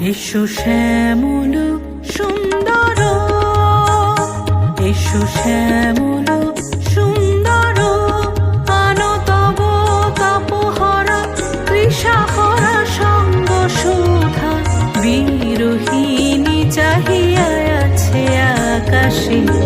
এসো শ্যামল, সুন্দর। এসো শ্যামল, সুন্দর। আনতব তাপহরা, কৃষাহরা সঙ্গ সুধা। বিরোহিণী চাহিয়া আছে আকাশে।